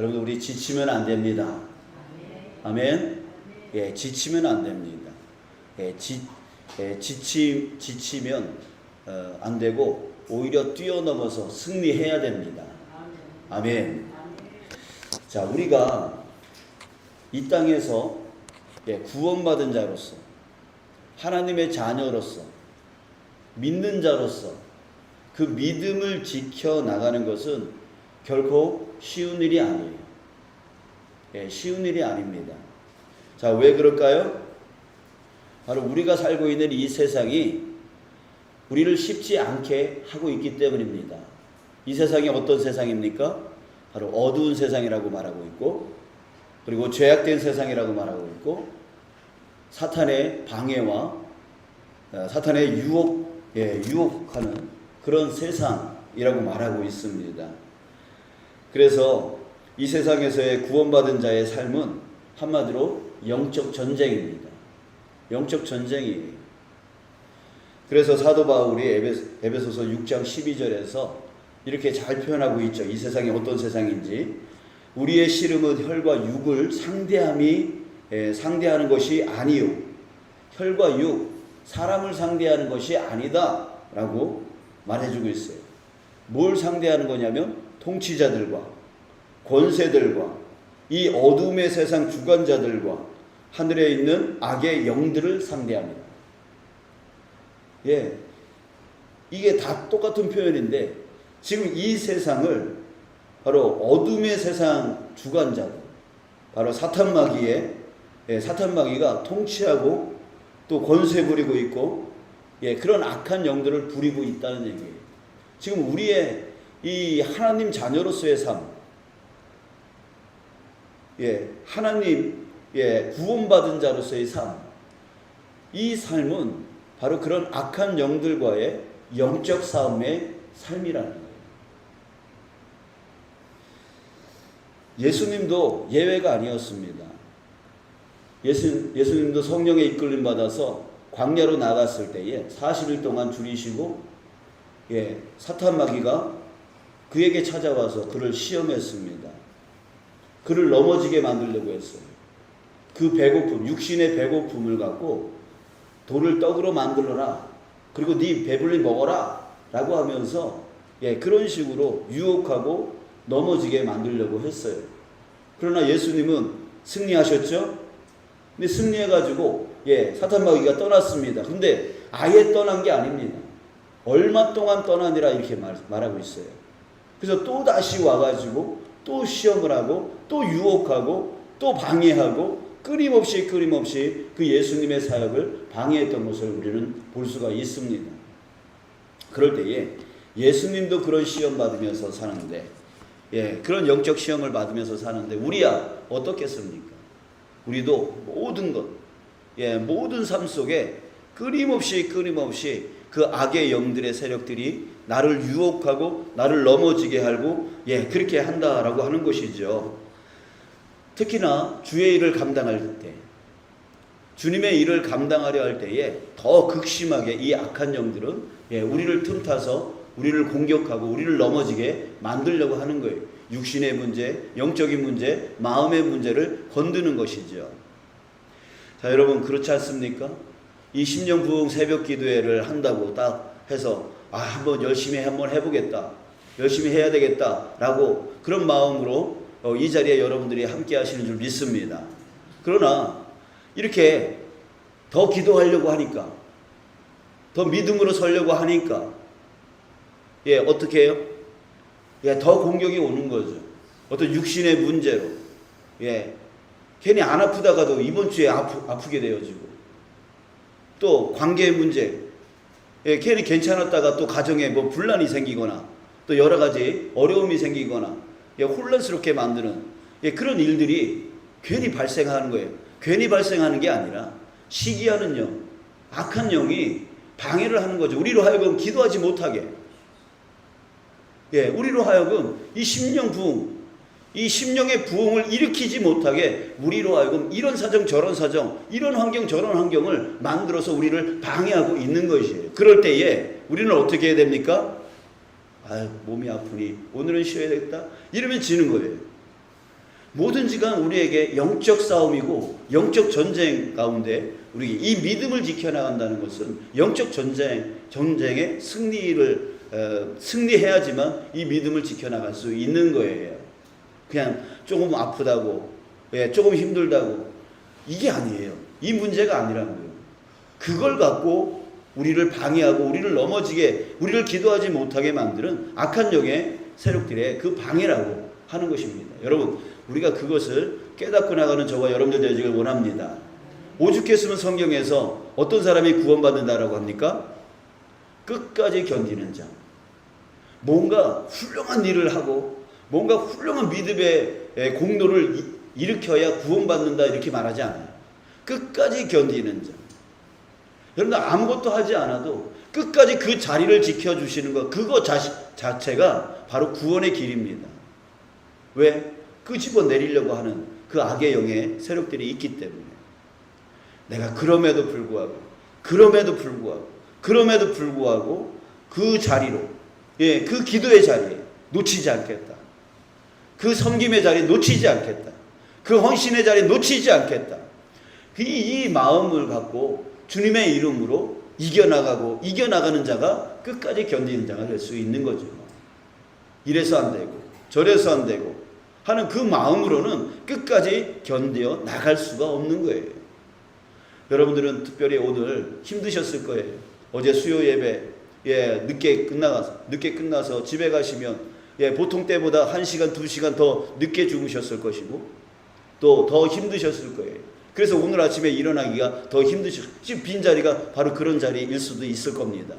여러분 우리 지치면 안 됩니다. 아멘. 예, 지치면 안 됩니다. 예, 지, 예, 지치, 지치면 어, 안 되고 오히려 뛰어넘어서 승리해야 됩니다. 아멘. 자, 우리가 이 땅에서 예, 구원받은 자로서 하나님의 자녀로서 믿는 자로서 그 믿음을 지켜 나가는 것은 결코 쉬운 일이 아니에요. 예, 쉬운 일이 아닙니다. 자, 왜 그럴까요? 바로 우리가 살고 있는 이 세상이 우리를 쉽지 않게 하고 있기 때문입니다. 이 세상이 어떤 세상입니까? 바로 어두운 세상이라고 말하고 있고, 그리고 죄악된 세상이라고 말하고 있고, 사탄의 방해와 어, 사탄의 유혹, 예, 유혹하는 그런 세상이라고 말하고 있습니다. 그래서 이 세상에서의 구원받은 자의 삶은 한마디로 영적 전쟁입니다. 영적 전쟁이에요. 그래서 사도 바울이 에베소 서 6장 12절에서 이렇게 잘 표현하고 있죠. 이 세상이 어떤 세상인지. 우리의 씨름은 혈과 육을 상대함이 에, 상대하는 것이 아니요. 혈과 육, 사람을 상대하는 것이 아니다 라고 말해주고 있어요. 뭘 상대하는 거냐면 통치자들과 권세들과 이 어둠의 세상 주관자들과 하늘에 있는 악의 영들을 상대합니다. 예. 이게 다 똑같은 표현인데 지금 이 세상을 바로 어둠의 세상 주관자들 바로 사탄마귀의 예, 사탄마귀가 통치하고 또 권세 부리고 있고 예, 그런 악한 영들을 부리고 있다는 얘기예요. 지금 우리의 이 하나님 자녀로서의 삶, 예, 하나님 예, 구원받은 자로서의 삶, 이 삶은 바로 그런 악한 영들과의 영적 싸움의 삶이라는 거예요. 예수님도 예외가 아니었습니다. 예수, 예수님도 성령의 이끌림 받아서 광야로 나갔을 때에 40일 동안 줄이시고 예, 사탄 마귀가 그에게 찾아와서 그를 시험했습니다. 그를 넘어지게 만들려고 했어요. 그 배고픔, 육신의 배고픔을 갖고 돌을 떡으로 만들어라. 그리고 네 배불리 먹어라. 라고 하면서 예, 그런 식으로 유혹하고 넘어지게 만들려고 했어요. 그러나 예수님은 승리하셨죠? 근데 승리해가지고 예, 사탄 마귀가 떠났습니다. 근데 아예 떠난 게 아닙니다. 얼마 동안 떠나니라 이렇게 말, 말하고 있어요. 그래서 또 다시 와가지고 또 시험을 하고 또 유혹하고 또 방해하고 끊임없이 끊임없이 그 예수님의 사역을 방해했던 것을 우리는 볼 수가 있습니다. 그럴 때에 예수님도 그런 시험 받으면서 사는데 예, 그런 영적 시험을 받으면서 사는데 우리야 어떻겠습니까? 우리도 모든 것, 예, 모든 삶 속에 끊임없이 끊임없이 그 악의 영들의 세력들이 나를 유혹하고 나를 넘어지게 하고 예, 그렇게 한다라고 하는 것이죠. 특히나 주의 일을 감당할 때 주님의 일을 감당하려 할 때에 더 극심하게 이 악한 영들은 예, 우리를 틈타서 우리를 공격하고 우리를 넘어지게 만들려고 하는 거예요. 육신의 문제, 영적인 문제, 마음의 문제를 건드는 것이죠. 자, 여러분 그렇지 않습니까? 이 심령 부흥 새벽 기도회를 한다고 딱 해서 아, 한번 열심히 한번 해보겠다. 열심히 해야 되겠다 라고 그런 마음으로 어, 이 자리에 여러분들이 함께 하시는 줄 믿습니다. 그러나 이렇게 더 기도하려고 하니까 더 믿음으로 서려고 하니까 예, 어떻게 해요? 예, 더 공격이 오는 거죠. 어떤 육신의 문제로. 예. 괜히 안 아프다가도 이번 주에 아프, 아프게 되어지고. 또 관계의 문제. 예, 괜히 괜찮았다가 또 가정에 뭐 분란이 생기거나 또 여러 가지 어려움이 생기거나 예, 혼란스럽게 만드는 예, 그런 일들이 괜히 발생하는 거예요. 괜히 발생하는 게 아니라 시기하는 영, 악한 영이 방해를 하는 거죠. 우리로 하여금 기도하지 못하게. 예, 우리로 하여금 이 심령 부흥, 이 심령의 부흥을 일으키지 못하게 우리로 하여금 이런 사정 저런 사정, 이런 환경 저런 환경을 만들어서 우리를 방해하고 있는 것이에요. 그럴 때에 우리는 어떻게 해야 됩니까? 아유, 몸이 아프니 오늘은 쉬어야 되겠다. 이러면 지는 거예요. 뭐든지가 우리에게 영적 싸움이고 영적 전쟁 가운데 우리 이 믿음을 지켜나간다는 것은 영적 전쟁 전쟁의 승리를 어, 승리해야지만 이 믿음을 지켜나갈 수 있는 거예요. 그냥 조금 아프다고, 예, 조금 힘들다고 이게 아니에요. 이 문제가 아니라는 거예요. 그걸 갖고 우리를 방해하고 우리를 넘어지게 우리를 기도하지 못하게 만드는 악한 영의 세력들의 그 방해라고 하는 것입니다. 여러분 우리가 그것을 깨닫고 나가는 저와 여러분들 되기를 원합니다. 오죽했으면 성경에서 어떤 사람이 구원받는다라고 합니까? 끝까지 견디는 자. 뭔가 훌륭한 일을 하고 뭔가 훌륭한 믿음의 공로를 이- 일으켜야 구원받는다 이렇게 말하지 않아요. 끝까지 견디는 자. 여러분 아무것도 하지 않아도 끝까지 그 자리를 지켜주시는 것 그거 자시, 자체가 바로 구원의 길입니다. 왜? 끄집어 내리려고 하는 그 악의 영의 세력들이 있기 때문에 내가 그럼에도 불구하고 그럼에도 불구하고 그럼에도 불구하고 그 자리로 예, 그 기도의 자리에 놓치지 않겠다. 그 섬김의 자리에 놓치지 않겠다. 그 헌신의 자리에 놓치지 않겠다. 이, 이 마음을 갖고 주님의 이름으로 이겨나가고 이겨나가는 자가 끝까지 견디는 자가 될 수 있는 거죠. 이래서 안 되고 저래서 안 되고 하는 그 마음으로는 끝까지 견뎌 나갈 수가 없는 거예요. 여러분들은 특별히 오늘 힘드셨을 거예요. 어제 수요 예배 예, 늦게 끝나서 늦게 끝나서 집에 가시면 예, 보통 때보다 1시간, 2시간 더 늦게 주무셨을 것이고 또 더 힘드셨을 거예요. 그래서 오늘 아침에 일어나기가 더 힘드셨. 지금 빈 자리가 바로 그런 자리일 수도 있을 겁니다.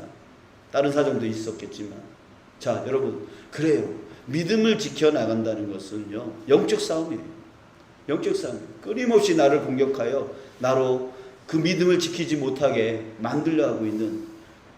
다른 사정도 있었겠지만. 자, 여러분. 그래요. 믿음을 지켜 나간다는 것은요. 영적 싸움이에요. 영적 싸움. 끊임없이 나를 공격하여 나로 그 믿음을 지키지 못하게 만들려 하고 있는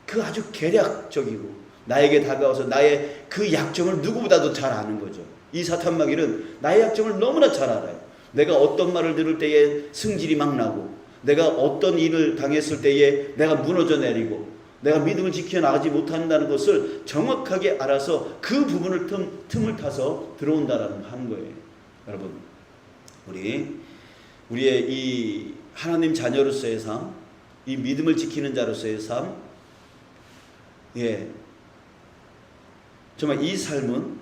그 아주 계략적이고 나에게 다가와서 나의 그 약점을 누구보다도 잘 아는 거죠. 이 사탄 마귀는 나의 약점을 너무나 잘 알아요. 내가 어떤 말을 들을 때에 승질이 막 나고 내가 어떤 일을 당했을 때에 내가 무너져 내리고 내가 믿음을 지켜 나가지 못한다는 것을 정확하게 알아서 그 부분을 틈, 틈을 타서 들어온다라는 하는 거예요. 여러분, 우리 우리의 이 하나님 자녀로서의 삶, 이 믿음을 지키는 자로서의 삶, 예, 정말 이 삶은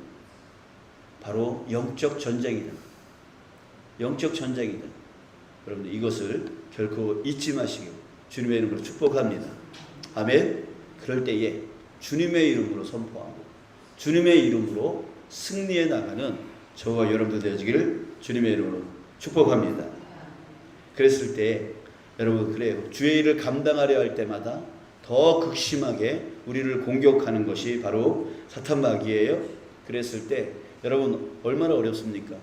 바로 영적 전쟁이다. 영적 전쟁이다. 여러분들 이것을 결코 잊지 마시고 주님의 이름으로 축복합니다. 아멘. 그럴 때에 주님의 이름으로 선포하고 주님의 이름으로 승리해 나가는 저와 여러분들 되시기를 주님의 이름으로 축복합니다. 그랬을 때 여러분 그래요. 주의 일을 감당하려 할 때마다 더 극심하게 우리를 공격하는 것이 바로 사탄 마귀예요. 그랬을 때 여러분 얼마나 어렵습니까?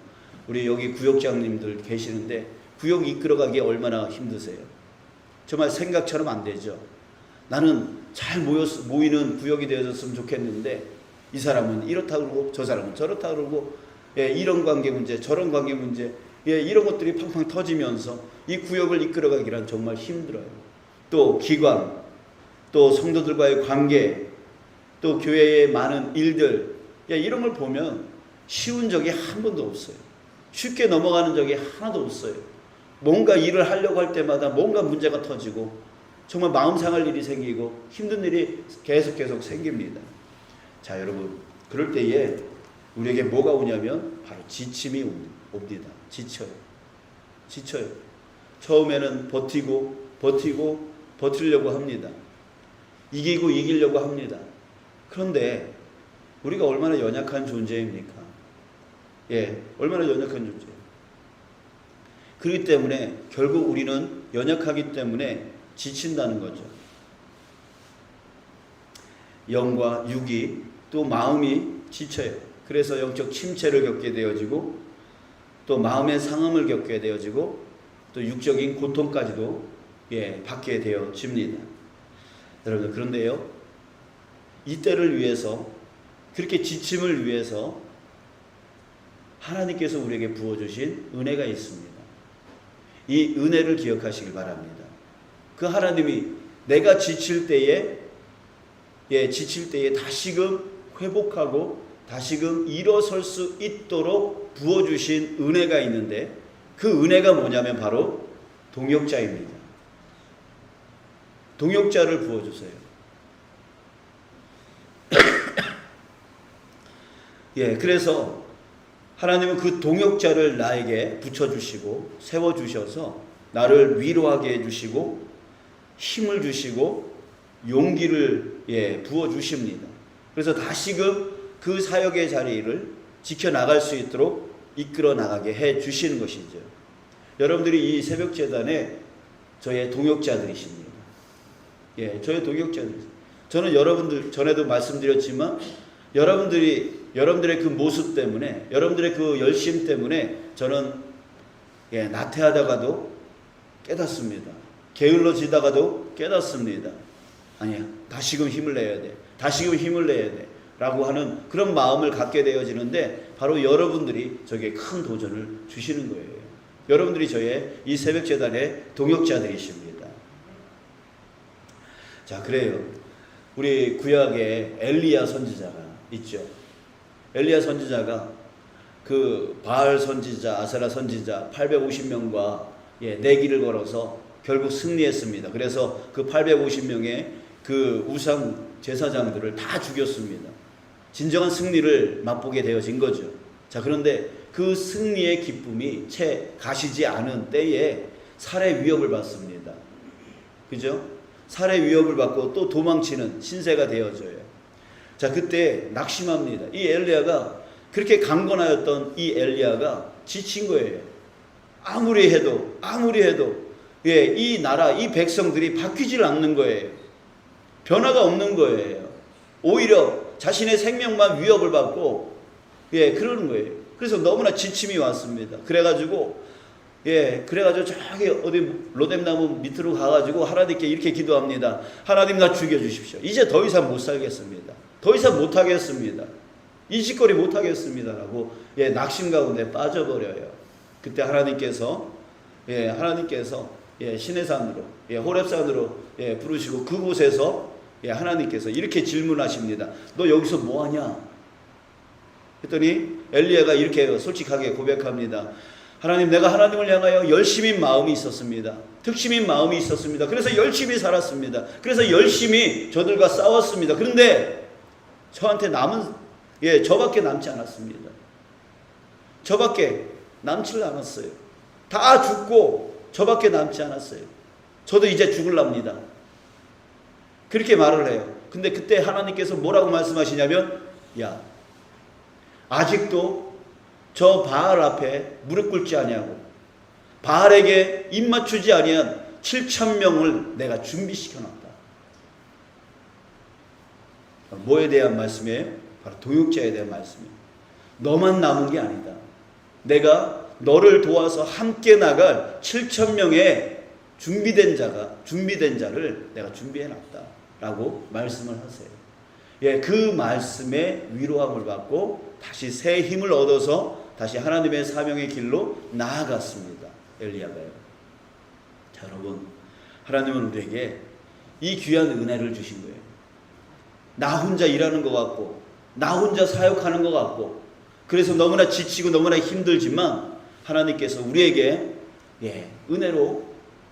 우리 여기 구역장님들 계시는데 구역 이끌어가기 얼마나 힘드세요? 정말 생각처럼 안 되죠. 나는 잘 모였, 모이는 구역이 되어졌으면 좋겠는데 이 사람은 이렇다 그러고 저 사람은 저렇다 그러고 예, 이런 관계 문제 저런 관계 문제 예, 이런 것들이 팡팡 터지면서 이 구역을 이끌어가기란 정말 힘들어요. 또 기관, 또 성도들과의 관계, 또 교회의 많은 일들 예, 이런 걸 보면 쉬운 적이 한 번도 없어요. 쉽게 넘어가는 적이 하나도 없어요. 뭔가 일을 하려고 할 때마다 뭔가 문제가 터지고 정말 마음 상할 일이 생기고 힘든 일이 계속 계속 생깁니다. 자, 여러분. 그럴 때에 우리에게 뭐가 오냐면 바로 지침이 옵니다. 지쳐요. 지쳐요. 처음에는 버티고 버티고 버티려고 합니다. 이기고 이기려고 합니다. 그런데 우리가 얼마나 연약한 존재입니까? 예, 얼마나 연약한 존재예요. 그렇기 때문에 결국 우리는 연약하기 때문에 지친다는 거죠. 영과 육이 또 마음이 지쳐요. 그래서 영적 침체를 겪게 되어지고 또 마음의 상함을 겪게 되어지고 또 육적인 고통까지도 예, 받게 되어집니다. 여러분 그런데요. 이때를 위해서 그렇게 지침을 위해서 하나님께서 우리에게 부어주신 은혜가 있습니다. 이 은혜를 기억하시길 바랍니다. 그 하나님이 내가 지칠 때에 예, 지칠 때에 다시금 회복하고 다시금 일어설 수 있도록 부어주신 은혜가 있는데 그 은혜가 뭐냐면 바로 동역자입니다. 동역자를 부어주세요. 예, 그래서 하나님은 그 동역자를 나에게 붙여주시고 세워주셔서 나를 위로하게 해주시고 힘을 주시고 용기를 예, 부어주십니다. 그래서 다시금 그 사역의 자리를 지켜나갈 수 있도록 이끌어 나가게 해 주시는 것이죠. 여러분들이 이 새벽 재단에 저의 동역자들이십니다. 예, 저의 동역자들. 저는 여러분들 전에도 말씀드렸지만 여러분들이 여러분들의 그 모습 때문에 여러분들의 그 열심 때문에 저는 예, 나태하다가도 깨닫습니다. 게을러지다가도 깨닫습니다. 아니야. 다시금 힘을 내야 돼. 다시금 힘을 내야 돼. 라고 하는 그런 마음을 갖게 되어지는데 바로 여러분들이 저에게 큰 도전을 주시는 거예요. 여러분들이 저의 이 새벽 재단의 동역자들이십니다. 자, 그래요. 우리 구약에 엘리야 선지자가 있죠. 엘리야 선지자가 그 바알 선지자, 아세라 선지자 850명과 예, 내기를 걸어서 결국 승리했습니다. 그래서 그 850명의 그 우상 제사장들을 다 죽였습니다. 진정한 승리를 맛보게 되어진 거죠. 자, 그런데 그 승리의 기쁨이 채 가시지 않은 때에 살해 위협을 받습니다. 그죠? 살해 위협을 받고 또 도망치는 신세가 되어져요. 자, 그때 낙심합니다. 이 엘리야가 그렇게 강건하였던 이 엘리야가 지친 거예요. 아무리 해도 아무리 해도 예, 이 나라 이 백성들이 바뀌질 않는 거예요. 변화가 없는 거예요. 오히려 자신의 생명만 위협을 받고 예, 그러는 거예요. 그래서 너무나 지침이 왔습니다. 그래 가지고 예, 그래가지고 저기 어디 로뎀나무 밑으로 가가지고 하나님께 이렇게 기도합니다. 하나님 나 죽여주십시오. 이제 더 이상 못 살겠습니다. 더 이상 못 하겠습니다. 이 짓거리 못 하겠습니다라고 예, 낙심 가운데 빠져버려요. 그때 하나님께서 예, 하나님께서 예, 신의 산으로 예, 호렙산으로 예, 부르시고 그곳에서 예, 하나님께서 이렇게 질문하십니다. 너 여기서 뭐 하냐? 했더니 엘리야가 이렇게 솔직하게 고백합니다. 하나님 내가 하나님을 향하여 열심인 마음이 있었습니다. 특심인 마음이 있었습니다. 그래서 열심히 살았습니다. 그래서 열심히 저들과 싸웠습니다. 그런데 저한테 남은 예 저밖에 남지 않았습니다. 저밖에 남지를 않았어요. 다 죽고 저밖에 남지 않았어요. 저도 이제 죽을랍니다. 그렇게 말을 해요. 근데 그때 하나님께서 뭐라고 말씀하시냐면 야 아직도 저 바알 앞에 무릎 꿇지 아니하고 바알에게 입 맞추지 아니한 7천 명을 내가 준비시켜 놨다. 뭐에 대한 말씀이에요? 바로 도육자에 대한 말씀이에요. 너만 남은 게 아니다. 내가 너를 도와서 함께 나갈 7천 명의 준비된 자가 준비된 자를 내가 준비해 놨다라고 말씀을 하세요. 예, 그 말씀에 위로함을 받고 다시 새 힘을 얻어서 다시 하나님의 사명의 길로 나아갔습니다. 엘리야가요. 자, 여러분, 하나님은 우리에게 이 귀한 은혜를 주신 거예요. 나 혼자 일하는 것 같고, 나 혼자 사역하는 것 같고, 그래서 너무나 지치고 너무나 힘들지만 하나님께서 우리에게 예, 은혜로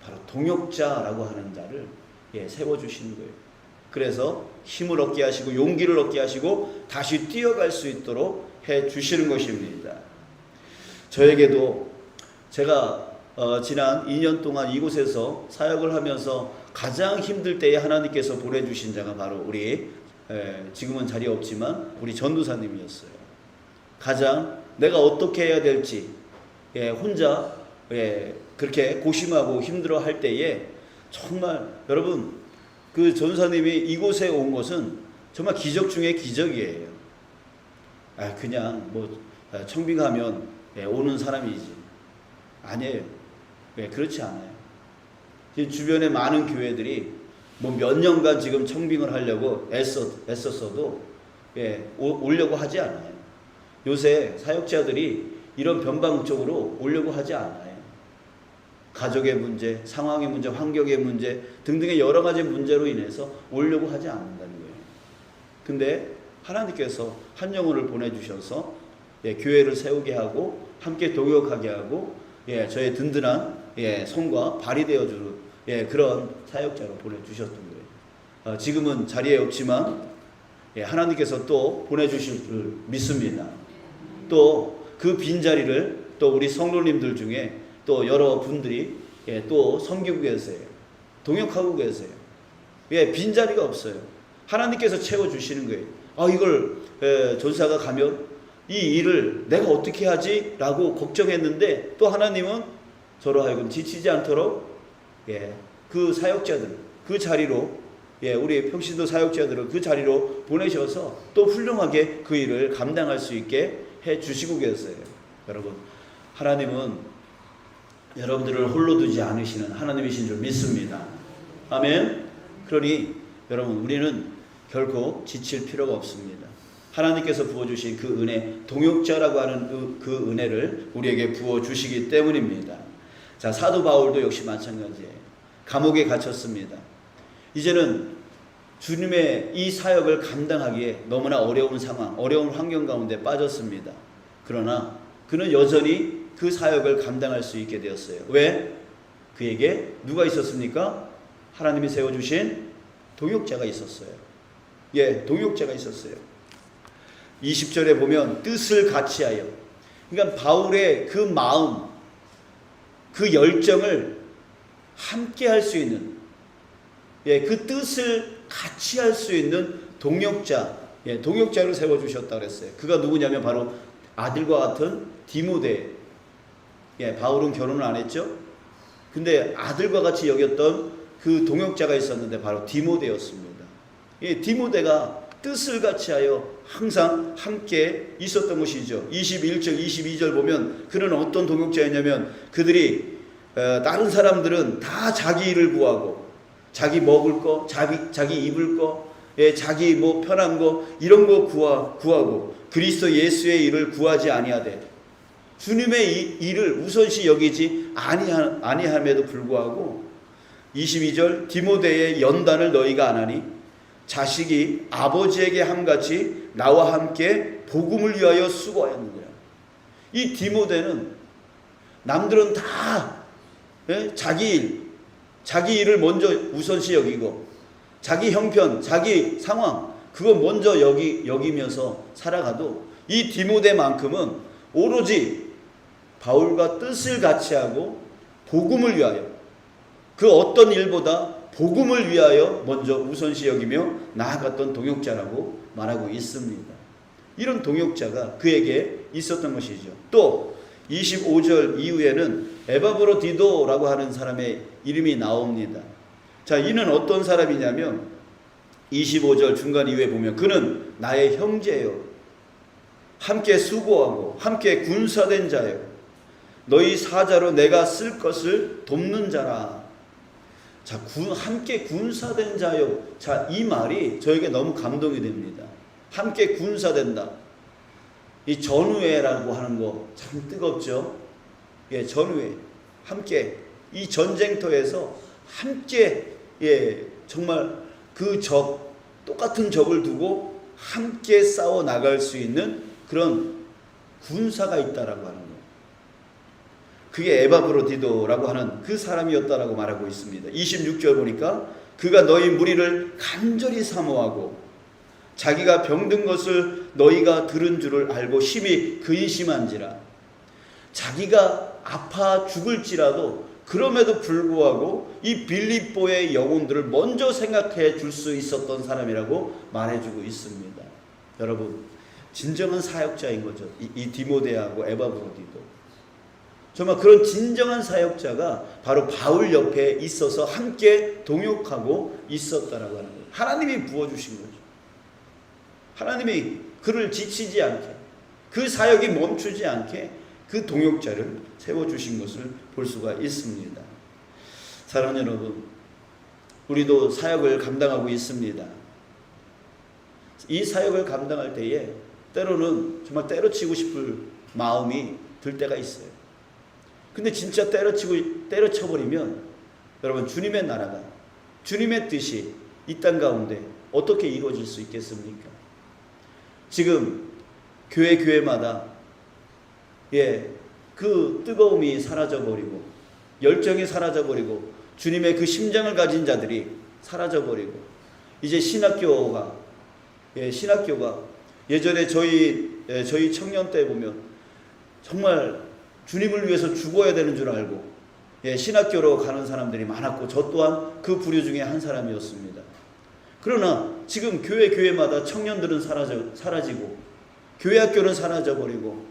바로 동역자라고 하는 자를 예, 세워 주시는 거예요. 그래서 힘을 얻게 하시고 용기를 얻게 하시고 다시 뛰어갈 수 있도록 해 주시는 것입니다. 저에게도 제가 어, 지난 2년 동안 이곳에서 사역을 하면서 가장 힘들 때에 하나님께서 보내주신 자가 바로 우리 에, 지금은 자리 없지만 우리 전도사님이었어요. 가장 내가 어떻게 해야 될지 예, 혼자 예, 그렇게 고심하고 힘들어 할 때에 정말 여러분 그 전사님이 이곳에 온 것은 정말 기적 중에 기적이에요. 아 그냥 뭐 아, 청빙하면 예, 오는 사람이지 아니에요. 예, 그렇지 않아요. 주변에 많은 교회들이 뭐 몇 년간 지금 청빙을 하려고 애써 애썼어도 예, 오, 오려고 하지 않아요. 요새 사역자들이 이런 변방 쪽으로 오려고 하지 않아요. 가족의 문제, 상황의 문제, 환경의 문제 등등의 여러 가지 문제로 인해서 오려고 하지 않는다는 거예요. 근데 하나님께서 한 영혼을 보내주셔서 예, 교회를 세우게 하고 함께 동역하게 하고 예, 저의 든든한 예, 손과 발이 되어 주는 예, 그런 사역자로 보내 주셨던 거예요. 어, 지금은 자리에 없지만 예, 하나님께서 또 보내 주실 줄 믿습니다. 또 그 빈자리를 또 우리 성도님들 중에 또 여러 분들이 예, 또 섬기고 계세요. 동역하고 계세요. 예, 빈자리가 없어요. 하나님께서 채워주시는 거예요. 아, 이걸 에, 전사가 가면 이 일을 내가 어떻게 하지? 라고 걱정했는데 또 하나님은 저로 하여금 지치지 않도록 예, 그 사역자들, 그 자리로 예, 우리 평신도 사역자들을 그 자리로 보내셔서 또 훌륭하게 그 일을 감당할 수 있게 해 주시고 계세요. 여러분, 하나님은 여러분들을 홀로 두지 않으시는 하나님이신 줄 믿습니다. 아멘. 그러니 여러분 우리는 결코 지칠 필요가 없습니다. 하나님께서 부어주신 그 은혜, 동역자라고 하는 그, 그 은혜를 우리에게 부어주시기 때문입니다. 자, 사도 바울도 역시 마찬가지예요. 감옥에 갇혔습니다. 이제는 주님의 이 사역을 감당하기에 너무나 어려운 상황, 어려운 환경 가운데 빠졌습니다. 그러나 그는 여전히 그 사역을 감당할 수 있게 되었어요. 왜? 그에게 누가 있었습니까? 하나님이 세워주신 동역자가 있었어요. 예, 동역자가 있었어요. 20절에 보면 뜻을 같이 하여. 그러니까 바울의 그 마음, 그 열정을 함께 할 수 있는, 예, 그 뜻을 같이 할 수 있는 동역자, 예, 동역자를 세워주셨다 그랬어요. 그가 누구냐면 바로 아들과 같은 디모데. 예, 바울은 결혼을 안 했죠? 근데 아들과 같이 여겼던 그 동역자가 있었는데 바로 디모데였습니다. 이 디모데가 뜻을 같이 하여 항상 함께 있었던 것이죠. 21절, 22절 보면 그는 어떤 동역자였냐면 그들이 어, 다른 사람들은 다 자기 일을 구하고 자기 먹을 거, 자기 자기 입을 거, 예, 자기 뭐 편한 거 이런 거 구하, 구하고 그리스도 예수의 일을 구하지 아니하되 주님의 이, 일을 우선시 여기지 아니함에도 불구하고 22절 디모데의 연단을 너희가 안 하니 자식이 아버지에게 함같이 나와 함께 복음을 위하여 수고하였느니라. 이 디모데는 남들은 다 예? 자기 일, 자기 일을 먼저 우선시 여기고 자기 형편, 자기 상황 그거 먼저 여기 여기면서 살아가도 이 디모데만큼은 오로지 바울과 뜻을 같이 하고 복음을 위하여 그 어떤 일보다 복음을 위하여 먼저 우선시 여기며 나아갔던 동역자라고 말하고 있습니다. 이런 동역자가 그에게 있었던 것이죠. 또 25절 이후에는 에바브로디도라고 하는 사람의 이름이 나옵니다. 자, 이는 어떤 사람이냐면 25절 중간 이후에 보면 그는 나의 형제요. 함께 수고하고 함께 군사된 자요. 너희 사자로 내가 쓸 것을 돕는 자라. 자, 군, 함께 군사된 자요. 자, 이 말이 저에게 너무 감동이 됩니다. 함께 군사된다. 이 전우회라고 하는 거 참 뜨겁죠? 예, 전우회. 함께 이 전쟁터에서 함께 예, 정말 그 적, 똑같은 적을 두고 함께 싸워 나갈 수 있는 그런 군사가 있다라고 하는 거. 그게 에바브로디도라고 하는 그 사람이었다라고 말하고 있습니다. 26절 보니까 그가 너희 무리를 간절히 사모하고 자기가 병든 것을 너희가 들은 줄을 알고 심히 근심한지라 자기가 아파 죽을지라도 그럼에도 불구하고 이 빌립보의 영혼들을 먼저 생각해 줄 수 있었던 사람이라고 말해주고 있습니다. 여러분 진정한 사역자인 거죠. 이, 이 디모데하고 에바브로디도. 정말 그런 진정한 사역자가 바로 바울 옆에 있어서 함께 동역하고 있었다라고 하는 거예요. 하나님이 부어주신 거죠. 하나님이 그를 지치지 않게, 그 사역이 멈추지 않게 그 동역자를 세워주신 것을 볼 수가 있습니다. 사랑하는 여러분, 우리도 사역을 감당하고 있습니다. 이 사역을 감당할 때에 때로는 정말 때려치고 싶을 마음이 들 때가 있어요. 근데 진짜 때려치고 때려쳐버리면 여러분 주님의 나라가 주님의 뜻이 이 땅 가운데 어떻게 이루어질 수 있겠습니까? 지금 교회 교회마다 예, 그 뜨거움이 사라져 버리고 열정이 사라져 버리고 주님의 그 심장을 가진 자들이 사라져 버리고 이제 신학교가 예, 신학교가 예전에 저희 예, 저희 청년 때 보면 정말 주님을 위해서 죽어야 되는 줄 알고 예, 신학교로 가는 사람들이 많았고 저 또한 그 부류 중에 한 사람이었습니다. 그러나 지금 교회 교회마다 청년들은 사라져 사라지고 교회 학교는 사라져 버리고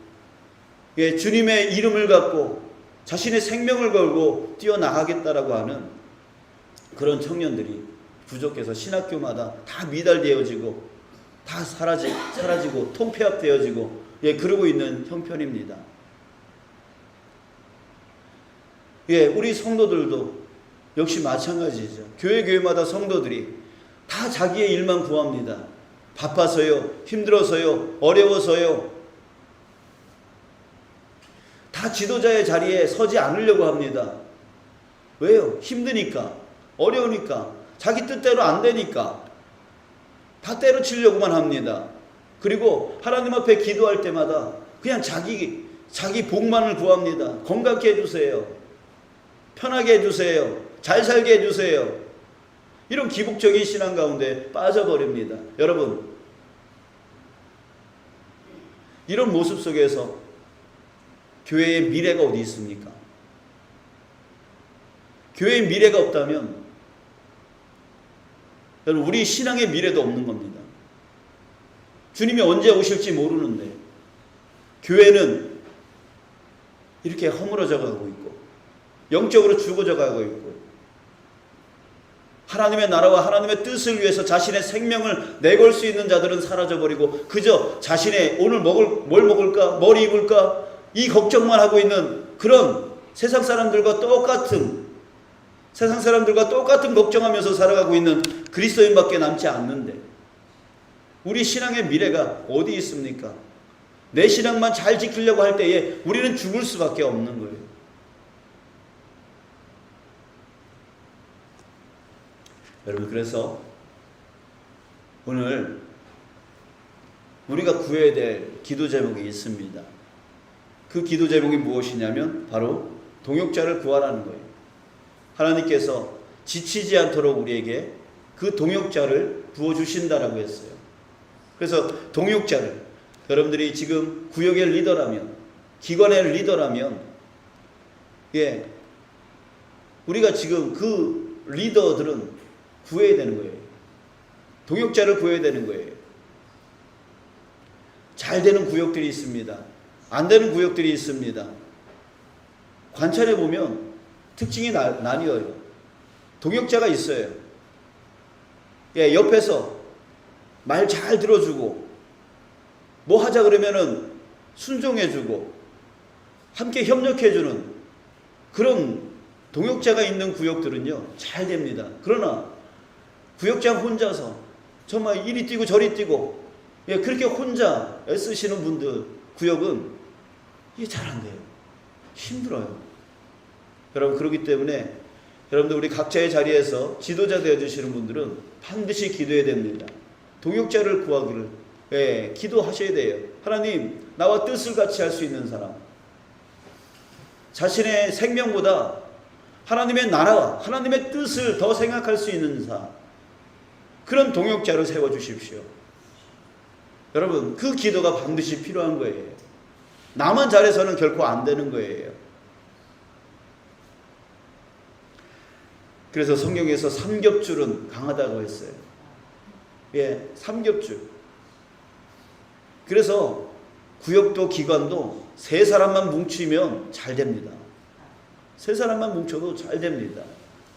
예, 주님의 이름을 갖고 자신의 생명을 걸고 뛰어나가겠다라고 하는 그런 청년들이 부족해서 신학교마다 다 미달되어지고 다 사라지, 사라지고 통폐합되어지고 예, 그러고 있는 형편입니다. 예, 우리 성도들도 역시 마찬가지죠. 교회 교회마다 성도들이 다 자기의 일만 구합니다. 바빠서요, 힘들어서요, 어려워서요. 다 지도자의 자리에 서지 않으려고 합니다. 왜요? 힘드니까, 어려우니까, 자기 뜻대로 안 되니까, 다 때려치려고만 합니다. 그리고 하나님 앞에 기도할 때마다 그냥 자기, 자기 복만을 구합니다. 건강케 해주세요. 편하게 해주세요. 잘 살게 해주세요. 이런 기복적인 신앙 가운데 빠져버립니다. 여러분, 이런 모습 속에서 교회의 미래가 어디 있습니까? 교회의 미래가 없다면 여러분 우리 신앙의 미래도 없는 겁니다. 주님이 언제 오실지 모르는데 교회는 이렇게 허물어져 가고 있고 영적으로 죽어져 가고 있고 하나님의 나라와 하나님의 뜻을 위해서 자신의 생명을 내걸 수 있는 자들은 사라져 버리고 그저 자신의 오늘 먹을 뭘 먹을까 뭘 입을까 이 걱정만 하고 있는 그런 세상 사람들과 똑같은 세상 사람들과 똑같은 걱정하면서 살아가고 있는 그리스도인밖에 남지 않는데 우리 신앙의 미래가 어디 있습니까? 내 신앙만 잘 지키려고 할 때에 우리는 죽을 수밖에 없는 거예요. 여러분 그래서 오늘 우리가 구해야 될 기도 제목이 있습니다. 그 기도 제목이 무엇이냐면 바로 동역자를 구하라는 거예요. 하나님께서 지치지 않도록 우리에게 그 동역자를 부어 주신다라고 했어요. 그래서 동역자를 여러분들이 지금 구역의 리더라면 기관의 리더라면 예 우리가 지금 그 리더들은 구해야 되는 거예요. 동역자를 구해야 되는 거예요. 잘 되는 구역들이 있습니다. 안 되는 구역들이 있습니다. 관찰해 보면 특징이 나, 나뉘어요. 동역자가 있어요. 예, 옆에서 말 잘 들어주고 뭐 하자 그러면은 순종해주고 함께 협력해주는 그런 동역자가 있는 구역들은요 잘 됩니다. 그러나 구역장 혼자서 정말 이리 뛰고 저리 뛰고 예, 그렇게 혼자 애쓰시는 분들 구역은 이게 잘 안 돼요. 힘들어요. 여러분 그렇기 때문에 여러분들 우리 각자의 자리에서 지도자 되어 주시는 분들은 반드시 기도해야 됩니다. 동역자를 구하기를 예, 기도하셔야 돼요. 하나님 나와 뜻을 같이 할 수 있는 사람. 자신의 생명보다 하나님의 나라와 하나님의 뜻을 더 생각할 수 있는 사. 그런 동역자를 세워 주십시오. 여러분 그 기도가 반드시 필요한 거예요. 나만 잘해서는 결코 안 되는 거예요. 그래서 성경에서 삼겹줄은 강하다고 했어요. 예, 삼겹줄. 그래서 구역도 기관도 세 사람만 뭉치면 잘 됩니다. 세 사람만 뭉쳐도 잘 됩니다.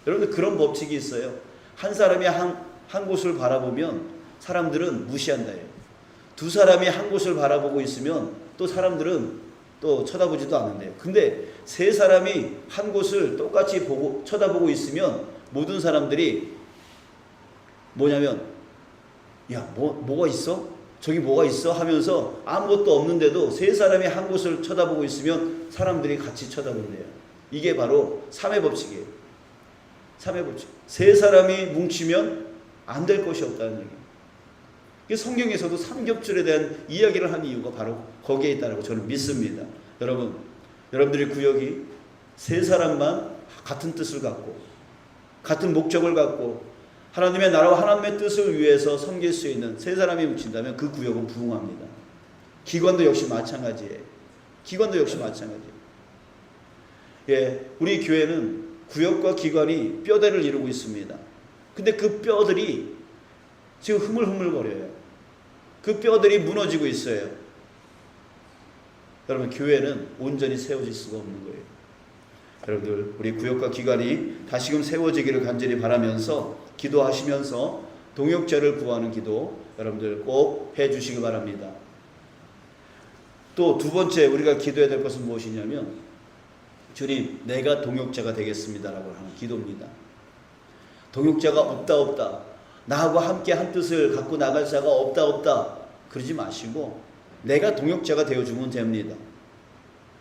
여러분들 그런 법칙이 있어요. 한 사람이 한, 한 곳을 바라보면 사람들은 무시한다. 두 사람이 한 곳을 바라보고 있으면 또 사람들은 또 쳐다보지도 않는데요. 근데 세 사람이 한 곳을 똑같이 보고 쳐다보고 있으면 모든 사람들이 뭐냐면 야, 뭐 뭐가 있어? 저기 뭐가 있어? 하면서 아무것도 없는데도 세 사람이 한 곳을 쳐다보고 있으면 사람들이 같이 쳐다본대요. 이게 바로 삼의 법칙이에요. 삼의 법칙. 세 사람이 뭉치면 안 될 것이 없다는 얘기예요. 성경에서도 삼겹줄에 대한 이야기를 한 이유가 바로 거기에 있다고 저는 믿습니다. 여러분, 여러분들의 구역이 세 사람만 같은 뜻을 갖고 같은 목적을 갖고 하나님의 나라와 하나님의 뜻을 위해서 섬길 수 있는 세 사람이 뭉친다면 그 구역은 부흥합니다. 기관도 역시 마찬가지예요. 기관도 역시 마찬가지예요. 예, 우리 교회는 구역과 기관이 뼈대를 이루고 있습니다. 근데 그 뼈들이 지금 흐물흐물거려요. 그 뼈들이 무너지고 있어요. 여러분, 교회는 온전히 세워질 수가 없는 거예요. 여러분들, 우리 구역과 기관이 다시금 세워지기를 간절히 바라면서 기도하시면서 동역자를 구하는 기도 여러분들 꼭 해주시기 바랍니다. 또 두 번째 우리가 기도해야 될 것은 무엇이냐면 주님 내가 동역자가 되겠습니다라고 하는 기도입니다. 동역자가 없다 없다 나하고 함께 한 뜻을 갖고 나갈 자가 없다 없다 그러지 마시고 내가 동역자가 되어 주면 됩니다.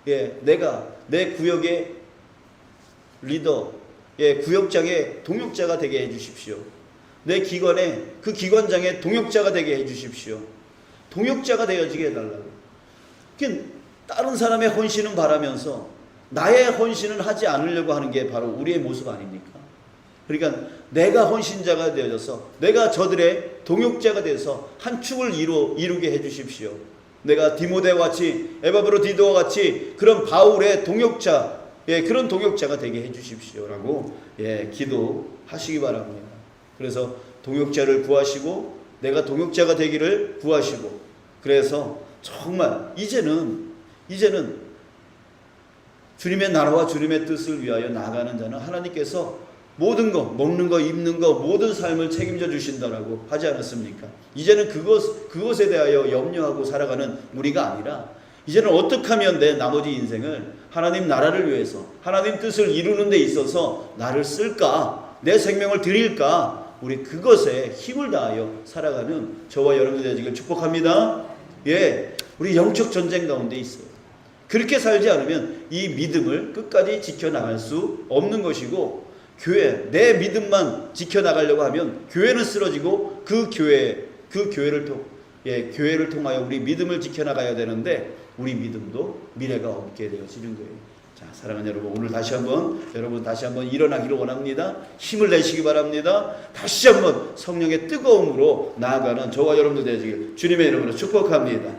예, 내가 내 구역의 리더, 예, 구역장의 동역자가 되게 해 주십시오. 내 기관에 그 기관장의 동역자가 되게 해 주십시오. 동역자가 되어지게 해 달라고. 그 다른 사람의 헌신은 바라면서 나의 헌신은 하지 않으려고 하는 게 바로 우리의 모습 아닙니까? 그러니까 내가 헌신자가 되어져서 내가 저들의 동역자가 돼서 한 축을 이루, 이루게 해주십시오. 내가 디모데와 같이 에바브로 디도와 같이 그런 바울의 동역자, 예, 그런 동역자가 되게 해주십시오라고 예, 기도하시기 바랍니다. 그래서 동역자를 구하시고 내가 동역자가 되기를 구하시고 그래서 정말 이제는 이제는 주님의 나라와 주님의 뜻을 위하여 나가는 자는 하나님께서 모든 거 먹는 거 입는 거 모든 삶을 책임져 주신다라고 하지 않았습니까? 이제는 그것 그것에 대하여 염려하고 살아가는 우리가 아니라 이제는 어떻게 하면 내 나머지 인생을 하나님 나라를 위해서 하나님 뜻을 이루는 데 있어서 나를 쓸까 내 생명을 드릴까 우리 그것에 힘을 다하여 살아가는 저와 여러분들 되시길 축복합니다. 예, 우리 영적 전쟁 가운데 있어요. 그렇게 살지 않으면 이 믿음을 끝까지 지켜나갈 수 없는 것이고 교회 내 믿음만 지켜나가려고 하면 교회는 쓰러지고 그 교회 그 교회를 통 예, 교회를 통하여 우리 믿음을 지켜나가야 되는데 우리 믿음도 미래가 없게 되어지는 거예요. 자, 사랑하는 여러분, 오늘 다시 한번 여러분 다시 한번 일어나기를 원합니다. 힘을 내시기 바랍니다. 다시 한번 성령의 뜨거움으로 나아가는 저와 여러분들 되시길 주님의 이름으로 축복합니다.